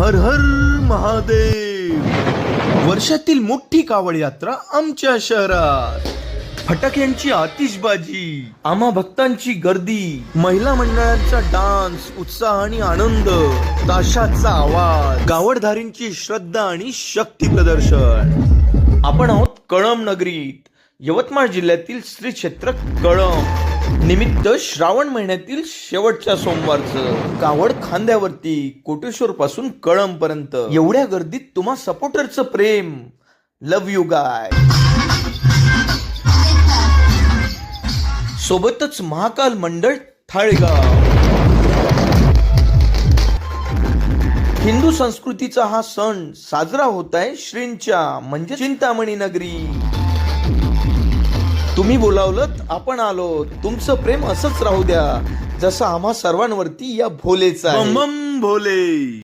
हर हर महादेव. वर्षातील मोठी कावड यात्रा आमच्या शहरात. फटाक्यांची आतिषबाजी आम्हा भक्तांची गर्दी महिला मंडळांचा डान्स उत्साह आणि आनंद ताशाचा आवाज गावडधारींची श्रद्धा आणि शक्ती प्रदर्शन. आपण आहोत कळम नगरीत यवतमाळ जिल्ह्यातील श्री क्षेत्र कळम निमित्त श्रावण महिन्यातील शेवटच्या सोमवारचं. कावड खांद्यावरती कोटेश्वर पासून कळम पर्यंत. एवढ्या गर्दीत तुम्हा सपोर्टरचं प्रेम. लव यू गाय सोबतच महाकाल मंडळ थाळगाव. हिंदू संस्कृतीचा हा सण साजरा होत आहे श्रींच्या म्हणजे चिंतामणी नगरी. तुम्ही बोलावलं आपण आलो. तुमचं प्रेम असंच राहू द्या जसं आम्हा सर्वांवरती या भोलेचा भोले.